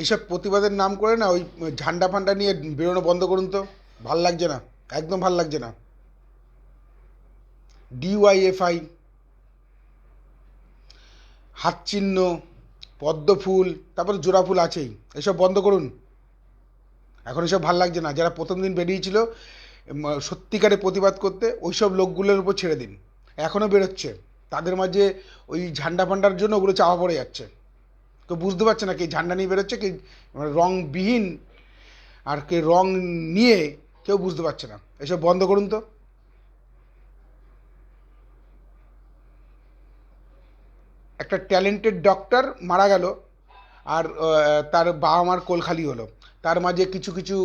এইসব প্রতিবাদের নাম করে না, ওই ঝান্ডা ফান্ডা নিয়ে বেরোনো বন্ধ করুন তো। ভালো লাগছে না, একদম ভালো লাগছে না। ডিওয়াইএফআই হাত চিহ্ন পদ্ম ফুল তারপরে জোড়া ফুল আছেই, এসব বন্ধ করুন। এখন এসব ভালো লাগছে না, যারা প্রথম দিন বেরিয়েছিল সত্যিকারে প্রতিবাদ করতে ওই সব লোকগুলোর উপর ছেড়ে দিন। এখনও বেরোচ্ছে, তাদের মাঝে ওই ঝান্ডা ফান্ডার জন্য ওগুলো চাপা পড়ে যাচ্ছে। কেউ বুঝতে পারছে না কে ঝান্ডা নিয়ে বেরোচ্ছে, কে রংবিহীন আর কে রং নিয়ে কেউ বুঝতে পারছে না। এসব বন্ধ করুন তো। একটা ট্যালেন্টেড ডক্টর মারা গেল আর তার বাবা মার কোল খালি হলো। তার মাঝে কিছু কিছু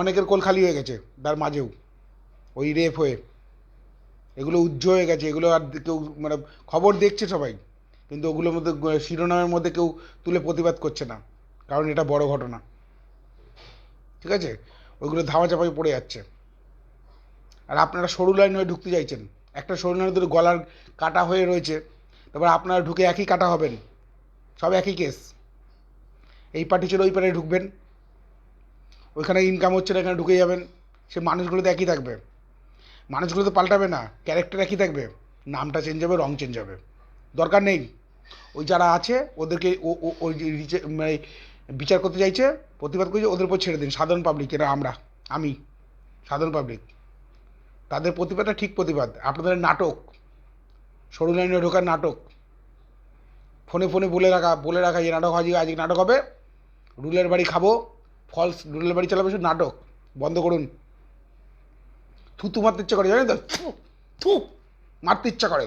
অনেকের কোল খালি হয়ে গেছে তার মাঝেও, ওই রেপ হয়ে। এগুলো উজ্জ্ব হয়ে গেছে, এগুলো আর কেউ মানে খবর দেখছে সবাই। কিন্তু ওগুলোর মধ্যে শিরোনামের মধ্যে কেউ তুলে প্রতিবাদ করছে না। কারণ এটা বড় ঘটনা। ঠিক আছে? ওইগুলো ধামাচাপাই পড়ে যাচ্ছে। আর আপনারা সরু লাইন হয়ে ঢুকতে চাইছেন। একটা সরু লাইনে ধরে গলার কাটা হয়ে রয়েছে। তারপর আপনারা ঢুকে একই কাটা হবেন। সব একই কেস। এই পার্টি ছিল ওই পারে ঢুকবেন। ওইখানে ইনকাম হচ্ছে না, এখানে ঢুকে যাবেন। সে মানুষগুলো তো একই থাকবে। মানুষগুলো তো পাল্টাবে না। ক্যারেক্টার একই থাকবে। নামটা চেঞ্জ হবে, রং চেঞ্জ হবে। দরকার নেই। ওই যারা আছে, ওদেরকে ওই মানে বিচার করতে চাইছে, প্রতিবাদ করছে, ওদের উপর ছেড়ে দিন। সাধারণ পাবলিক এরা আমরা, আমি, সাধারণ পাবলিক তাদের প্রতিবাদটা ঠিক প্রতিবাদ। আপনাদের নাটক, সরু লাইনে ঢোকার নাটক। ফোনে ফোনে বলে রাখা বলে রাখা যে নাটক আজকে আজকে নাটক হবে। রুলের বাড়ি খাব। ফলস রুলের বাড়ি চালাবে শুধু নাটক। বন্ধ করুন। থুতু মারতে ইচ্ছা করে, জানেন তো? থু থু, মারতে ইচ্ছা করে।